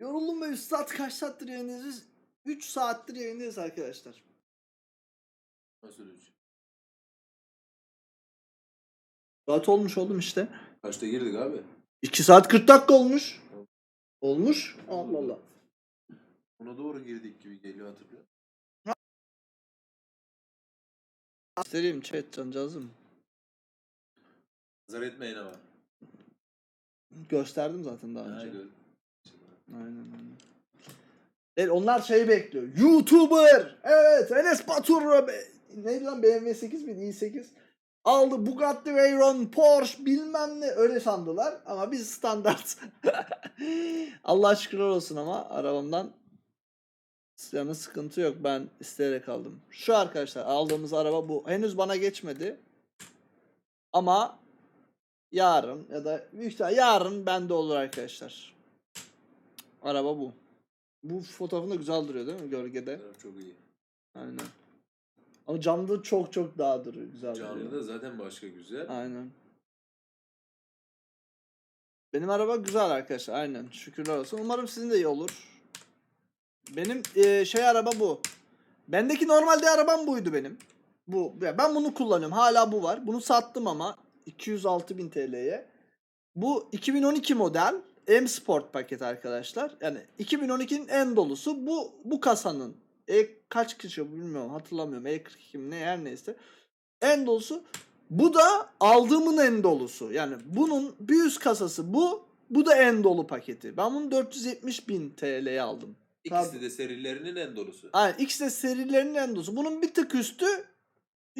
Yoruldum be üstad kaç saattir yayındayız? 3 saattir yayındayız arkadaşlar. Nasıl üç? Saat olmuş oğlum işte. Kaçta girdik abi? 2 saat 40 dakika olmuş. Olmuş. Allah Allah. Ona doğru girdik gibi geliyor hatırlıyor. Göstereyim chat cancağızım. Nazar etmeyin ama. Gösterdim zaten daha Ha, önce. Aynen aynen. Onlar şeyi bekliyor. YouTuber. Evet Enes Batur. Neydi lan BMW 8000 i8. Aldı Bugatti Veyron, Porsche bilmem ne öyle sandılar ama biz standart. Allah şükürler olsun ama arabamdan yani sıkıntı yok. Ben isteyerek aldım. Şu arkadaşlar aldığımız araba bu. Henüz bana geçmedi. Ama yarın ya da büyük yarın bende olur arkadaşlar. Araba bu. Bu fotoğrafında güzel duruyor değil mi gölgede? Taraf çok iyi. Aynen. Ama camda çok çok daha duruyor. Güzel duruyor. Canlıda zaten başka güzel. Aynen. Benim araba güzel arkadaşlar. Aynen. Şükürler olsun. Umarım sizin de iyi olur. Benim eee, şey araba bu. Bendeki normalde arabam buydu benim. Bu. ya Ben bunu kullanıyorum. Hala bu var. Bunu sattım ama 206.000 TL'ye. Bu 2012 model M Sport paket arkadaşlar. Yani 2012'nin en dolusu. Bu bu kasanın. E kaç kişi bilmiyorum hatırlamıyorum. E42 mi ne her neyse. En dolusu bu da aldığımın en dolusu. Yani bunun bir üst kasası bu. Bu da en dolu paketi. Ben bunu 470 bin TL'ye aldım. İkisi de serilerinin en dolusu. Aynen ikisi de serilerinin en dolusu. Bunun bir tık üstü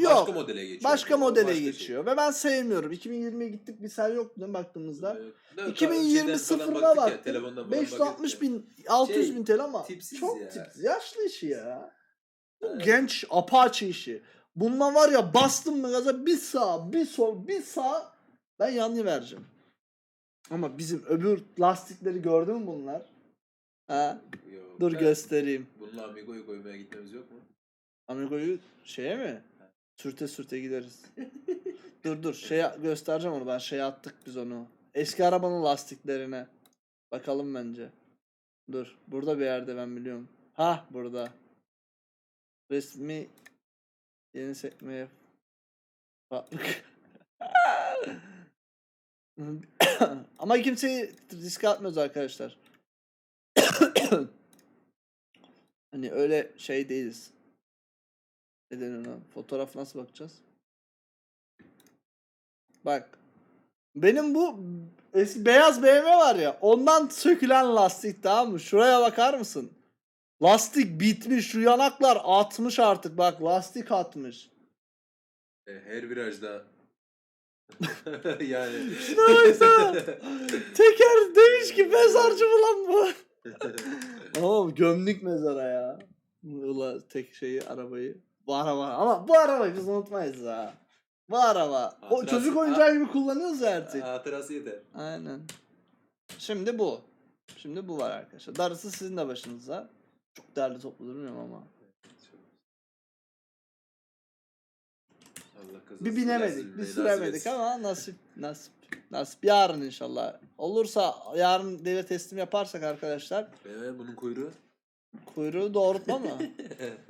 yok. Başka modele geçiyor. Başka modele başka şey. geçiyor. Ve ben sevmiyorum. 2020'ye gittik bir sel yoktu değil mi baktığımızda. Evet. Ne, 2020 şeyden falan sıfırına falan 560 baktık bin, 600 Şey, bin TL ama çok ya. tipsiz. Yaşlı işi ya. Bu Evet. genç apaçı işi. Bundan var ya bastım mı gaza bir sağ bir sol bir sağ ben yanlı vereceğim. Ama bizim öbür lastikleri gördün mü bunlar? Ha? Yok, Dur ben- göstereyim. Bununla Amigo'yu koymaya gitmemiz yok mu? Amigo'yu şeye mi? Sürte sürte gideriz. dur dur şey göstereceğim onu ben şey attık biz onu. Eski arabanın lastiklerine. Bakalım bence. Dur burada bir yerde ben biliyorum. Ha burada. Resmi yeni sekmeye Fatlık. Ama kimseyi riske atmıyoruz arkadaşlar. hani öyle şey değiliz. Neden ona? Fotoğraf nasıl bakacağız? Bak. Benim bu eski beyaz BMW var ya. Ondan sökülen lastik tamam mı? Şuraya bakar mısın? Lastik bitmiş. Şu yanaklar atmış artık. Bak lastik atmış. E, her virajda yani baksana. Teker demiş ki mezarcı mı lan bu? Ama gömdük mezara ya. Ula tek şeyi arabayı. Bu araba ama bu arabayı biz unutmayız ha. Bu araba. O Hatırası- çocuk oyuncağı gibi kullanıyoruz ya artık. hatırası yeter. Aynen. Şimdi bu. Şimdi bu var arkadaşlar. Darısı sizin de başınıza. Çok değerli toplu durmuyorum ama. Allah Bir binemedik, bir süremedik ama nasip, nasip, nasip. Yarın inşallah. Olursa yarın devre teslim yaparsak arkadaşlar Evet bunun kuyruğu. kuyruğu doğrultma mı?